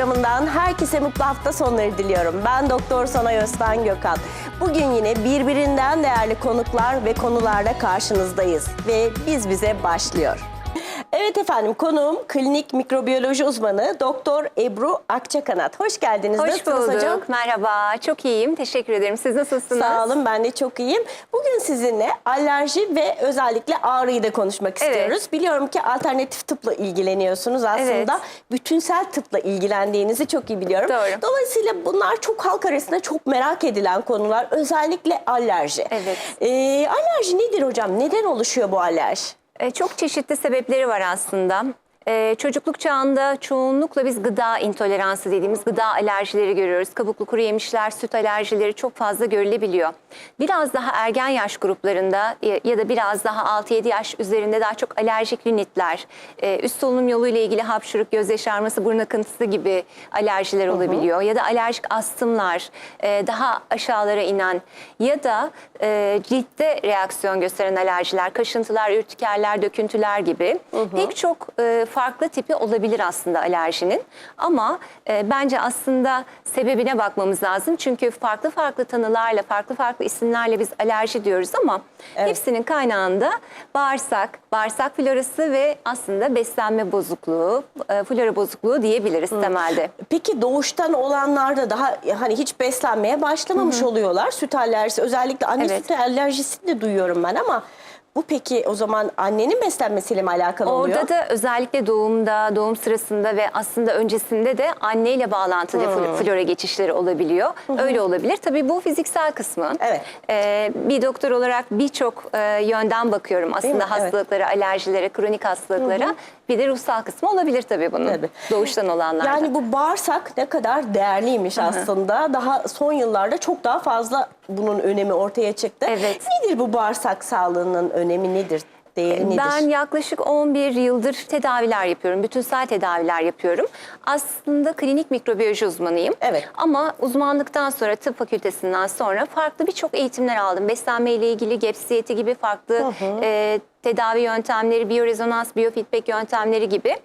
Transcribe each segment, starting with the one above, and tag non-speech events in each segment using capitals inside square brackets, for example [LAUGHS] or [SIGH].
Programından herkese mutlu hafta sonları diliyorum. Ben Doktor Sonay Özden Gökhan. Bugün yine birbirinden değerli konuklar ve konularla karşınızdayız. Ve Biz Bize başlıyor. Evet efendim konuğum klinik mikrobiyoloji uzmanı Doktor Ebru Akçakanat. Hoş geldiniz. Hoş Nasılsınız bulduk. hocam? Merhaba. Çok iyiyim. Teşekkür ederim. Siz nasılsınız? Sağ olun ben de çok iyiyim. Bugün sizinle alerji ve özellikle ağrıyı da konuşmak Evet. istiyoruz. Biliyorum ki alternatif tıpla ilgileniyorsunuz aslında. Evet. Bütünsel tıpla ilgilendiğinizi çok iyi biliyorum. Doğru. Dolayısıyla bunlar çok halk arasında çok merak edilen konular. Özellikle alerji. Evet. Ee, alerji nedir hocam? Neden oluşuyor bu alerji? Ee, çok çeşitli sebepleri var aslında. Ee, çocukluk çağında çoğunlukla biz gıda intoleransı dediğimiz gıda alerjileri görüyoruz. Kabuklu kuru yemişler, süt alerjileri çok fazla görülebiliyor. Biraz daha ergen yaş gruplarında ya- ya da biraz daha 6-7 yaş üzerinde daha çok alerjik rinitler, e, üst solunum yoluyla ilgili hapşırık, göz yaşarması, burun akıntısı gibi alerjiler olabiliyor. Ya da alerjik astımlar, e, daha aşağılara inen ya da e, ciltte reaksiyon gösteren alerjiler, kaşıntılar, ürtikerler, döküntüler gibi pek çok e, farklı tipi olabilir aslında alerjinin. Ama e, bence aslında sebebine bakmamız lazım. Çünkü farklı farklı tanılarla, farklı farklı isimlerle biz alerji diyoruz ama hepsinin kaynağında bağırsak, bağırsak florası ve aslında beslenme bozukluğu, e, flora bozukluğu diyebiliriz temelde. Peki doğuştan olanlarda daha hani hiç beslenmeye başlamamış oluyorlar. Süt alerjisi özellikle anne Evet. sütü alerjisini de duyuyorum ben ama bu peki o zaman annenin beslenmesiyle mi alakalı oluyor? Orada da özellikle doğumda, doğum sırasında ve aslında öncesinde de anneyle bağlantılı fl- flora geçişleri olabiliyor. Öyle olabilir. Tabii bu fiziksel kısmı. Evet. Ee, bir doktor olarak birçok e, yönden bakıyorum aslında mi? Evet. hastalıklara, alerjilere, kronik hastalıklara. Bir de ruhsal kısmı olabilir tabii bunun. Tabii. Doğuştan olanlarda. Yani bu bağırsak ne kadar değerliymiş aslında. Daha son yıllarda çok daha fazla bunun önemi ortaya çıktı. Evet. Nedir bu bağırsak sağlığının önemi nedir? Değeri nedir? Ben yaklaşık 11 yıldır tedaviler yapıyorum. Bütünsel tedaviler yapıyorum. Aslında klinik mikrobiyoloji uzmanıyım. Evet. Ama uzmanlıktan sonra tıp fakültesinden sonra farklı birçok eğitimler aldım. Beslenme ile ilgili gepsiyeti gibi farklı e, tedavi yöntemleri, biyorezonans, biyofeedback yöntemleri gibi.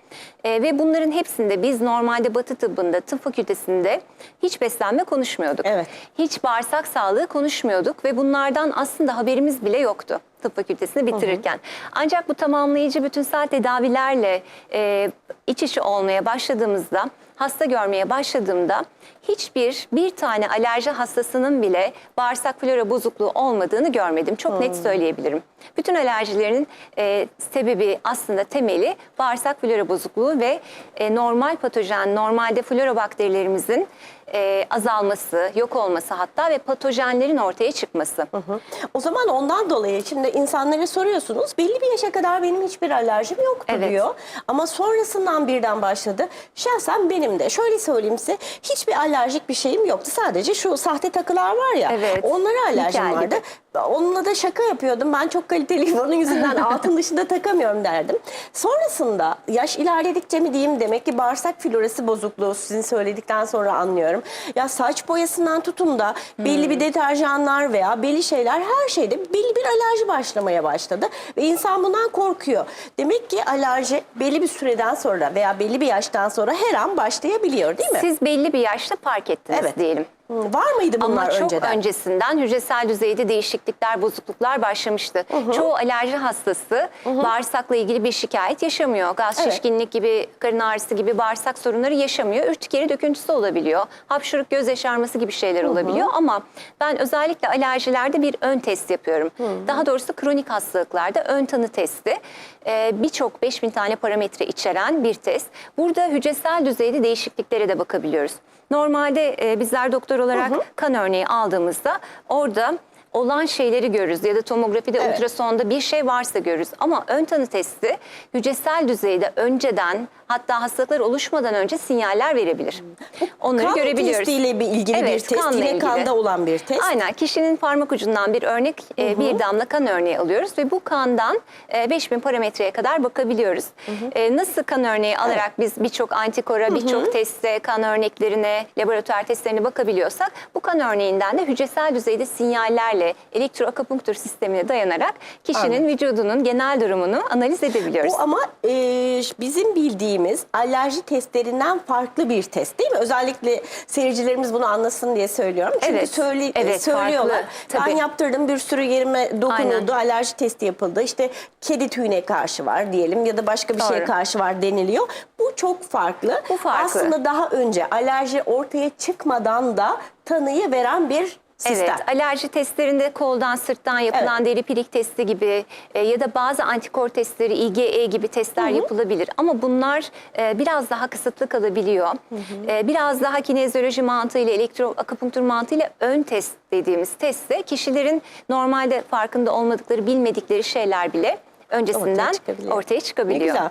E, ve bunların hepsinde biz normalde Batı tıbbında, tıp fakültesinde hiç beslenme konuşmuyorduk. Evet. Hiç bağırsak sağlığı konuşmuyorduk ve bunlardan aslında haberimiz bile yoktu tıp fakültesini bitirirken. Ancak bu tamamlayıcı bütünsel tedavilerle e, iç içe olmaya başladığımızda, hasta görmeye başladığımda hiçbir bir tane alerji hastasının bile bağırsak flora bozukluğu olmadığını görmedim. Çok net söyleyebilirim. Bütün alerjilerin e, sebebi aslında temeli bağırsak flora bozukluğu ve e, normal patojen, normalde flora bakterilerimizin e, azalması, yok olması hatta ve patojenlerin ortaya çıkması. Hı. O zaman ondan dolayı şimdi insanlara soruyorsunuz belli bir yaşa kadar benim hiçbir alerjim yoktu Evet. diyor. Ama sonrasından birden başladı. Şahsen benim de şöyle söyleyeyim size hiçbir alerjik bir şeyim yoktu. Sadece şu sahte takılar var ya Evet. onlara alerjim Nikel vardı. Onunla da şaka yapıyordum. Ben çok kaliteliyim [LAUGHS] onun yüzünden altın dışında takamıyorum derdim. Sonrasında yaş ilerledikçe mi diyeyim demek ki bağırsak florası bozukluğu sizin söyledikten sonra anlıyorum. Ya saç boyasından tutun da belli Hmm. bir deterjanlar veya belli şeyler her şeyde belli bir alerji başlamaya başladı. Ve insan bundan korkuyor. Demek ki alerji belli bir süreden sonra veya belli bir yaştan sonra her an başlayabiliyor değil mi? Siz belli bir yaşta fark ettiniz Evet. diyelim. Hı, Var mıydı bunlar Ama çok önceden? öncesinden hücresel düzeyde değişiklikler, bozukluklar başlamıştı. Çoğu alerji hastası bağırsakla ilgili bir şikayet yaşamıyor. Gaz Evet. şişkinlik gibi, karın ağrısı gibi bağırsak sorunları yaşamıyor. Ürtikeri döküntüsü olabiliyor. Hapşırık, göz yaşarması gibi şeyler olabiliyor. Ama ben özellikle alerjilerde bir ön test yapıyorum. Daha doğrusu kronik hastalıklarda ön tanı testi. Ee, Birçok 5000 tane parametre içeren bir test. Burada hücresel düzeyde değişikliklere de bakabiliyoruz. Normalde e, bizler doktor olarak kan örneği aldığımızda orada olan şeyleri görürüz ya da tomografide, Evet. ultrasonda bir şey varsa görürüz. Ama ön tanı testi hücresel düzeyde önceden hatta hastalıklar oluşmadan önce sinyaller verebilir. Onları kan görebiliyoruz. testiyle bir ilgili bir Evet, test. kanla Yine ilgili. kanda olan bir test. Aynen kişinin parmak ucundan bir örnek, e, bir damla kan örneği alıyoruz ve bu kandan e, 5000 parametreye kadar bakabiliyoruz. E, Nasıl kan örneği alarak biz birçok antikora, birçok teste, kan örneklerine, laboratuvar testlerine bakabiliyorsak bu kan örneğinden de hücresel düzeyde sinyallerle elektroakupunktur sistemine dayanarak kişinin vücudunun genel durumunu analiz edebiliyoruz. Bu ama e, bizim bildiğimiz alerji testlerinden farklı bir test değil mi? Özellikle seyircilerimiz bunu anlasın diye söylüyorum. Çünkü Evet, söyle, evet, söylüyorlar. farklı, Ben yaptırdım bir sürü yerime dokunuldu, alerji testi yapıldı. İşte kedi tüyüne karşı var diyelim ya da başka bir şeye Doğru. karşı var deniliyor. Bu çok farklı. Bu farklı. Aslında daha önce alerji ortaya çıkmadan da tanıyı veren bir sistem. Evet, alerji testlerinde koldan sırttan yapılan deri pilik testi gibi e, ya da bazı antikor testleri IgE gibi testler yapılabilir. Ama bunlar e, biraz daha kısıtlı kalabiliyor. E, biraz daha kinezyoloji mantığıyla, elektroakupunktur mantığıyla ön test dediğimiz testte kişilerin normalde farkında olmadıkları, bilmedikleri şeyler bile öncesinden çıkabiliyor. ortaya Ne çıkabiliyor. güzel.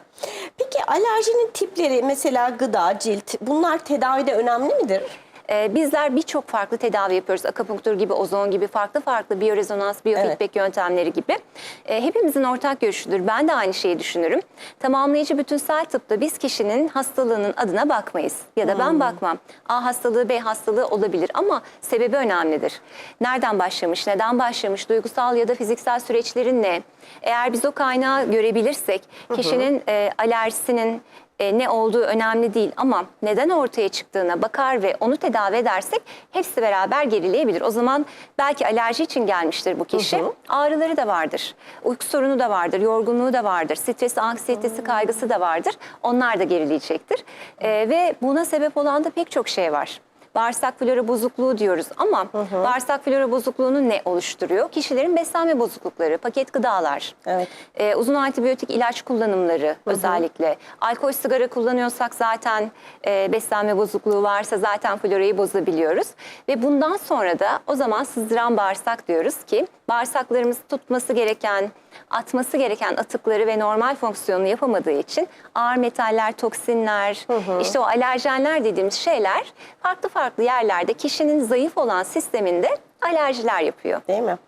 Peki alerjinin tipleri mesela gıda, cilt bunlar tedavide önemli midir? Ee, bizler birçok farklı tedavi yapıyoruz. Akupunktur gibi, ozon gibi, farklı farklı biyorezonans, biyofeedback yöntemleri gibi. Ee, hepimizin ortak görüşüdür. Ben de aynı şeyi düşünürüm. Tamamlayıcı bütünsel tıpta biz kişinin hastalığının adına bakmayız. Ya da ben bakmam. A hastalığı, B hastalığı olabilir ama sebebi önemlidir. Nereden başlamış, neden başlamış, duygusal ya da fiziksel süreçlerin ne? Eğer biz o kaynağı görebilirsek kişinin e, alerjisinin e, ne olduğu önemli değil ama neden ortaya çıktığına bakar ve onu tedavi edersek hepsi beraber gerileyebilir. O zaman belki alerji için gelmiştir bu kişi. Ağrıları da vardır. Uyku sorunu da vardır, yorgunluğu da vardır. Stresi, anksiyetesi, kaygısı da vardır. Onlar da gerileyecektir. E, ve buna sebep olan da pek çok şey var. Bağırsak flora bozukluğu diyoruz ama bağırsak flora bozukluğunu ne oluşturuyor? Kişilerin beslenme bozuklukları, paket gıdalar, Evet. e, uzun antibiyotik ilaç kullanımları özellikle. Alkol, sigara kullanıyorsak zaten e, beslenme bozukluğu varsa zaten florayı bozabiliyoruz. Ve bundan sonra da o zaman sızdıran bağırsak diyoruz ki bağırsaklarımız tutması gereken, atması gereken atıkları ve normal fonksiyonunu yapamadığı için ağır metaller, toksinler, işte o alerjenler dediğimiz şeyler farklı farklı yerlerde kişinin zayıf olan sisteminde alerjiler yapıyor. Değil mi?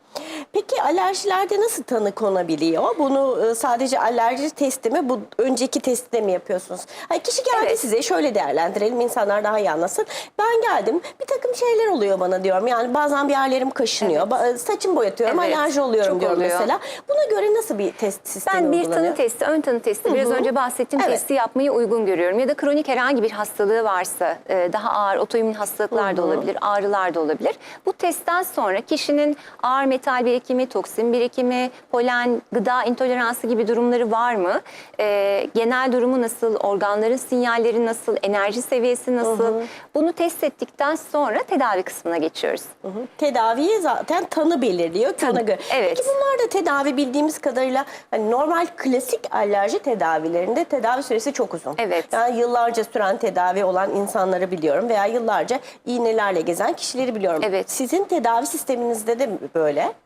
Peki alerjilerde nasıl tanı konabiliyor? Bunu e, sadece alerji testi mi, bu önceki testte mi yapıyorsunuz? Hayır, kişi geldi Evet. size, şöyle değerlendirelim, insanlar daha iyi anlasın. Ben geldim, bir takım şeyler oluyor bana diyorum. Yani bazen bir yerlerim kaşınıyor, ba- saçım boyatıyorum, Evet, alerji oluyorum çok diyorum oluyor. mesela. Buna göre nasıl bir test sistemi Ben bir uygulanıyor? tanı testi, ön tanı testi biraz önce bahsettiğim Evet. testi yapmayı uygun görüyorum. Ya da kronik herhangi bir hastalığı varsa e, daha ağır otoimmün hastalıklar da olabilir, ağrılar da olabilir. Bu testten sonra kişinin ağır metal birikimi, toksin birikimi, polen, gıda intoleransı gibi durumları var mı? E, genel durumu nasıl, organların sinyalleri nasıl, enerji seviyesi nasıl? Bunu test ettikten sonra tedavi kısmına geçiyoruz. Hı hı. Tedaviye zaten tanı belirliyor ona Tanı, göre. evet. Peki bunlar da tedavi bildiğimiz kadarıyla hani normal klasik alerji tedavilerinde tedavi süresi çok uzun. Evet. Yani yıllarca süren tedavi olan insanları biliyorum veya yıllarca iğnelerle gezen kişileri biliyorum. Evet. Sizin tedavi sisteminizde de mi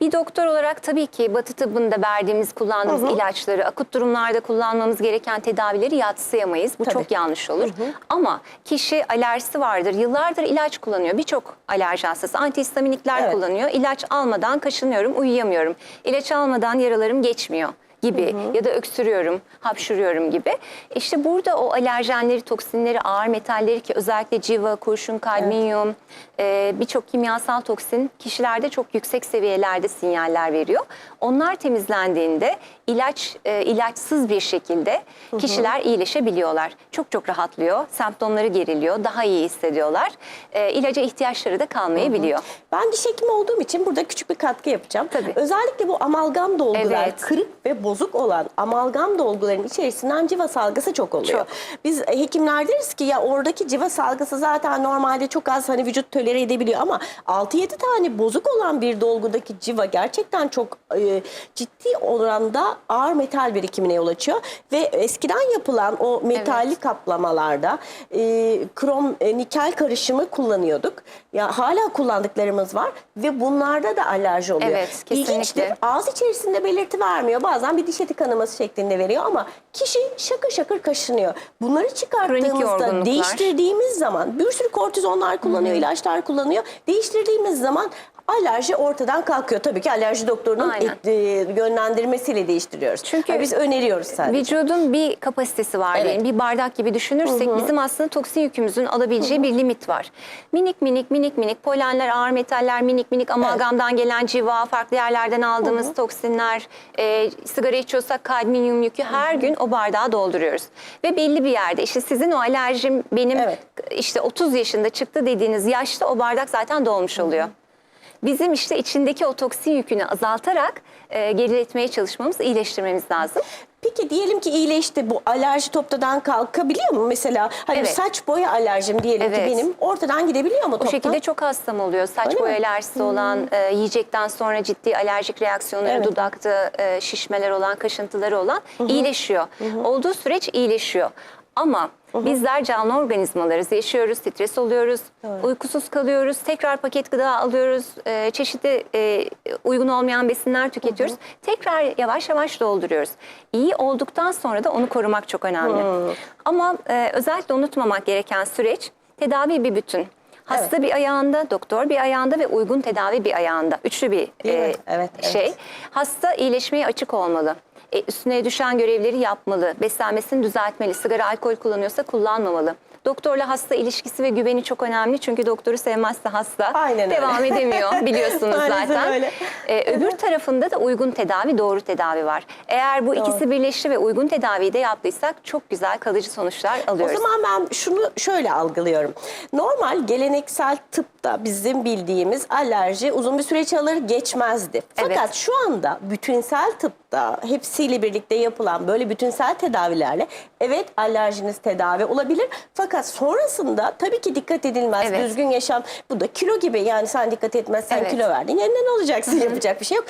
Bir doktor olarak tabii ki Batı tıbbında verdiğimiz, kullandığımız ilaçları, akut durumlarda kullanmamız gereken tedavileri yatsıyamayız. Bu Tabii. çok yanlış olur. Ama kişi alerjisi vardır, yıllardır ilaç kullanıyor. Birçok alerji hastası antihistaminikler Evet. kullanıyor. İlaç almadan kaşınıyorum, uyuyamıyorum. İlaç almadan yaralarım geçmiyor gibi ya da öksürüyorum, hapşuruyorum gibi. İşte burada o alerjenleri, toksinleri, ağır metalleri ki özellikle civa, kurşun, kadmiyum, e, birçok kimyasal toksin kişilerde çok yüksek seviyelerde sinyaller veriyor. Onlar temizlendiğinde ilaç e, ilaçsız bir şekilde kişiler iyileşebiliyorlar. Çok çok rahatlıyor, semptomları geriliyor, daha iyi hissediyorlar. E, ilaca ihtiyaçları da kalmayabiliyor. Ben diş hekimi olduğum için burada küçük bir katkı yapacağım. Tabii. Özellikle bu amalgam dolgular, Evet. kırık ve bozuk olan amalgam dolguların içerisinden civa salgısı çok oluyor. Çok. Biz e, hekimler deriz ki ya oradaki civa salgısı zaten normalde çok az hani vücut tolere edebiliyor ama 6-7 tane bozuk olan bir dolgudaki civa gerçekten çok e, ciddi oranda ağır metal birikimine yol açıyor ve eskiden yapılan o metalli kaplamalarda e, krom e, nikel karışımı kullanıyorduk. Ya hala kullandıklarımız var ve bunlarda da alerji oluyor. Evet, kesinlikle. İlginçtir. Ağız içerisinde belirti vermiyor. Bazen bir diş eti kanaması şeklinde veriyor ama kişi şakır şakır kaşınıyor. Bunları çıkarttığımızda değiştirdiğimiz zaman bir sürü kortizonlar kullanıyor, ilaçlar kullanıyor. Değiştirdiğimiz zaman alerji ortadan kalkıyor. Tabii ki alerji doktorunun Aynen. et- e, yönlendirmesiyle değiştiriyoruz. Çünkü Ha, biz öneriyoruz sadece. Vücudun bir kapasitesi var Evet. diyelim. Bir bardak gibi düşünürsek bizim aslında toksin yükümüzün alabileceği bir limit var. Minik minik minik minik polenler, ağır metaller, minik minik amalgamdan gelen civa, farklı yerlerden aldığımız toksinler, e, sigara içiyorsak kadmiyum yükü her gün o bardağı dolduruyoruz. Ve belli bir yerde işte sizin o alerjim benim Evet. işte 30 yaşında çıktı dediğiniz yaşta o bardak zaten dolmuş oluyor. Bizim işte içindeki o toksin yükünü azaltarak e, geriletmeye çalışmamız, iyileştirmemiz lazım. Peki diyelim ki iyileşti bu alerji toptadan kalkabiliyor mu? Mesela hani Evet. saç boya alerjim diyelim ki Evet. benim ortadan gidebiliyor mu O toptan? şekilde çok hastam oluyor. Saç Öyle boya mi? alerjisi olan, e, yiyecekten sonra ciddi alerjik reaksiyonları, Evet. dudakta e, şişmeler olan, kaşıntıları olan iyileşiyor. Olduğu süreç iyileşiyor. Ama bizler canlı organizmalarız, yaşıyoruz, stres oluyoruz, uykusuz kalıyoruz, tekrar paket gıda alıyoruz, e, çeşitli e, uygun olmayan besinler tüketiyoruz. Tekrar yavaş yavaş dolduruyoruz. İyi olduktan sonra da onu korumak çok önemli. Ama e, özellikle unutmamak gereken süreç tedavi bir bütün. Hasta bir ayağında, doktor bir ayağında ve uygun tedavi bir ayağında. Üçlü bir Değil mi? e, Evet, evet. şey. Hasta iyileşmeye açık olmalı. E, üstüne düşen görevleri yapmalı. Beslenmesini düzeltmeli. Sigara, alkol kullanıyorsa kullanmamalı. Doktorla hasta ilişkisi ve güveni çok önemli. Çünkü doktoru sevmezse hasta Aynen öyle. devam edemiyor [LAUGHS] biliyorsunuz zaten. öyle. E, öbür tarafında da uygun tedavi, doğru tedavi var. Eğer bu ikisi birleşti ve uygun tedaviyi de yaptıysak çok güzel kalıcı sonuçlar O alıyoruz. zaman ben şunu şöyle algılıyorum. Normal geleneksel tıpta bizim bildiğimiz alerji uzun bir süreç alır geçmezdi. Fakat Evet. şu anda bütünsel tıpta hepsiyle birlikte yapılan böyle bütünsel tedavilerle evet alerjiniz tedavi olabilir. Fakat sonrasında tabii ki dikkat edilmez. Evet. Düzgün yaşam bu da kilo gibi yani sen dikkat etmezsen Evet. kilo verdin yeniden olacaksın yapacak bir şey yok.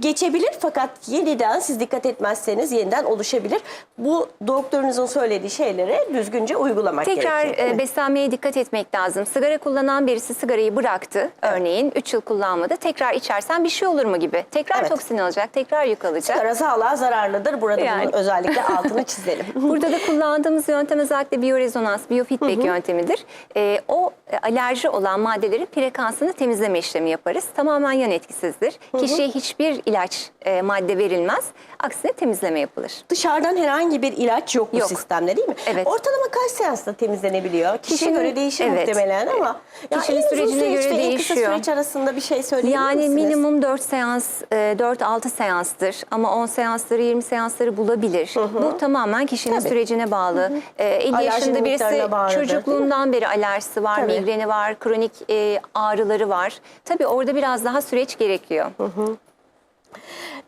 Geçebilir fakat yeniden siz dikkat etmezseniz yeniden oluşabilir. Bu doktorunuzun söylediği şeylere düzgünce uygulamak Tekrar gerekiyor. e, mi? beslenmeye dikkat etmek lazım. Sigara kullanan birisi sigarayı bıraktı örneğin 3 yıl kullanmadı. Tekrar içersen bir şey olur mu gibi. Tekrar Evet. toksin alacak, tekrar yük alacak. Sigara sağlığa zararlıdır. Burada Yani. bunun özellikle [LAUGHS] altını çizelim. [LAUGHS] Burada da kullandığımız yöntem özellikle biyorezonans, biyofeedback yöntemidir. E, o e, alerji olan maddelerin frekansını temizleme işlemi yaparız. Tamamen yan etkisizdir. Kişiye hiçbir ilaç, e, madde verilmez. Aksine temizleme yapılır. Dışarıdan herhangi bir ilaç yok bu Yok. sistemde değil mi? Evet. Ortalama kaç seansta temizlenebiliyor? Kişiye Kişinin- göre değişir evet. muhtemelen ama ya Kişinin sürecine göre ve en kısa değişiyor. süreç arasında bir şey söyleyebilir Yani misiniz? minimum 4 seans, e, 4-6 seanstır ama 10 seansları 20 seansları bulabilir. Bu tamamen kişinin Tabii. sürecine bağlı. E, 50 Alerjinin yaşında birisi bağlıdır, çocukluğundan beri alerjisi var, Tabii. migreni var, kronik e, ağrıları var. Tabii orada biraz daha süreç gerekiyor.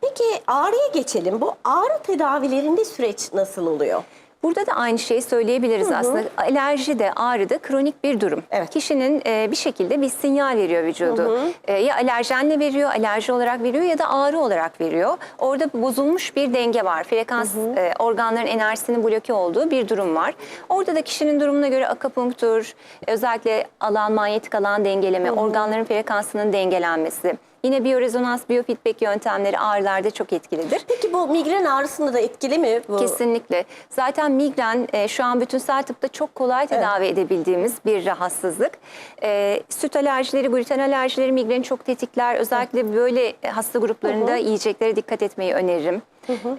Peki ağrıya geçelim. Bu ağrı tedavilerinde süreç nasıl oluyor? Burada da aynı şeyi söyleyebiliriz aslında. Alerji de ağrı da kronik bir durum. Evet. Kişinin e, bir şekilde bir sinyal veriyor vücudu. E, ya alerjenle veriyor, alerji olarak veriyor ya da ağrı olarak veriyor. Orada bozulmuş bir denge var. Frekans e, organların enerjisinin bloke olduğu bir durum var. Orada da kişinin durumuna göre akupunktur, özellikle alan manyetik alan dengeleme, organların frekansının dengelenmesi. Yine biyorezonans, biyofeedback yöntemleri ağrılarda çok etkilidir. Peki bu migren ağrısında da etkili mi? Bu? Kesinlikle. Zaten migren e, şu an bütünsel tıpta çok kolay tedavi edebildiğimiz bir rahatsızlık. E, süt alerjileri, gluten alerjileri migreni çok tetikler. Özellikle böyle hasta gruplarında yiyeceklere dikkat etmeyi öneririm.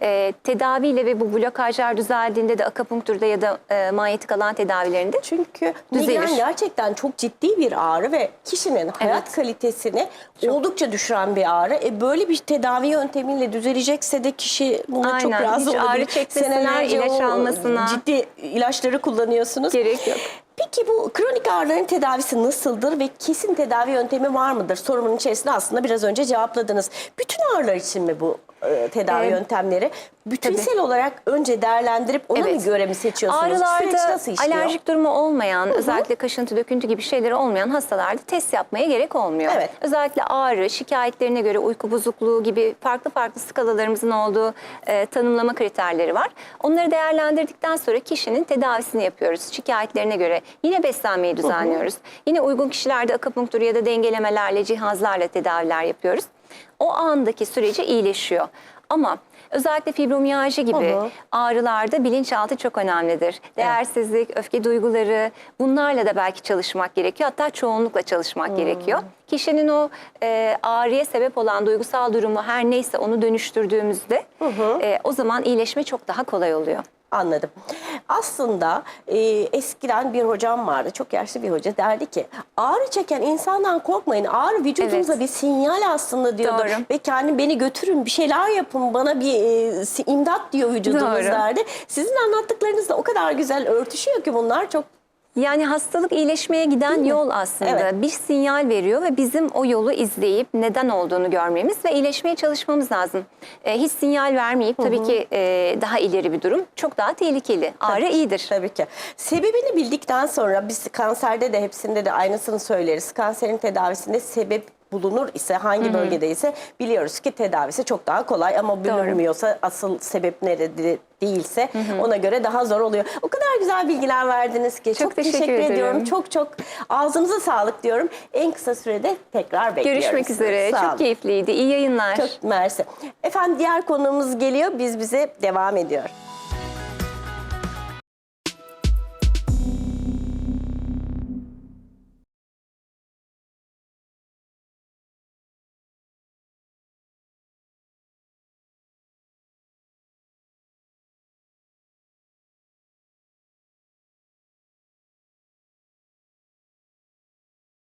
E, tedaviyle ve bu blokajlar düzeldiğinde de akupunkturda ya da e, manyetik alan tedavilerinde Çünkü Düzelir. migren gerçekten çok ciddi bir ağrı ve kişinin hayat Evet. kalitesini oldukça düşüren bir ağrı. E böyle bir tedavi yöntemiyle düzelecekse de kişi buna çok Aynen. razı Hiç ağrı olabilir. çekmesine, ilaç o almasına. Ciddi ilaçları kullanıyorsunuz. gerek yok. Peki bu kronik ağrıların tedavisi nasıldır ve kesin tedavi yöntemi var mıdır? Sorumun içerisinde aslında biraz önce cevapladınız. Bütün ağrılar için mi bu e, tedavi Evet. yöntemleri? Bütünsel olarak önce değerlendirip ona Evet. mı göre mi seçiyorsunuz? Süreç Ağrılarda nasıl işliyor? alerjik durumu olmayan, özellikle kaşıntı, döküntü gibi şeyleri olmayan hastalarda test yapmaya gerek olmuyor. Evet. Özellikle ağrı, şikayetlerine göre uyku bozukluğu gibi farklı farklı skalalarımızın olduğu e, tanımlama kriterleri var. Onları değerlendirdikten sonra kişinin tedavisini yapıyoruz. Şikayetlerine göre yine beslenmeyi düzenliyoruz. Yine uygun kişilerde akupunktur ya da dengelemelerle, cihazlarla tedaviler yapıyoruz. O andaki süreci iyileşiyor. Ama özellikle fibromiyalji gibi Hı hı. ağrılarda bilinçaltı çok önemlidir. Değersizlik, öfke duyguları bunlarla da belki çalışmak gerekiyor. Hatta çoğunlukla çalışmak gerekiyor. Kişinin o e, ağrıya sebep olan duygusal durumu her neyse onu dönüştürdüğümüzde e, o zaman iyileşme çok daha kolay oluyor. Anladım. Aslında e, eskiden bir hocam vardı, çok yaşlı bir hoca derdi ki ağrı çeken insandan korkmayın. Ağrı vücudunuza Evet. bir sinyal aslında diyordu. Doğru. Ve kendi beni götürün bir şeyler yapın bana bir e, si- imdat diyor vücudunuz Doğru. derdi. Sizin anlattıklarınızla o kadar güzel örtüşüyor ki bunlar çok Yani hastalık iyileşmeye giden yol aslında. Evet. Bir sinyal veriyor ve bizim o yolu izleyip neden olduğunu görmemiz ve iyileşmeye çalışmamız lazım. E, hiç sinyal vermeyip tabii ki e, daha ileri bir durum çok daha tehlikeli. Ağrı iyidir. Tabii ki. Sebebini bildikten sonra biz kanserde de hepsinde de aynısını söyleriz. Kanserin tedavisinde sebep bulunur ise hangi bölgedeyse biliyoruz ki tedavisi çok daha kolay ama bulunmuyorsa asıl sebep nerede değilse ona göre daha zor oluyor. O kadar güzel bilgiler verdiniz ki çok, teşekkür teşekkür, ederim. ediyorum. Çok çok ağzınıza sağlık diyorum. En kısa sürede tekrar bekliyoruz. Görüşmek üzere. Sağ olun. Çok keyifliydi. İyi yayınlar. Çok mersi. Efendim diğer konuğumuz geliyor. Biz bize devam ediyor.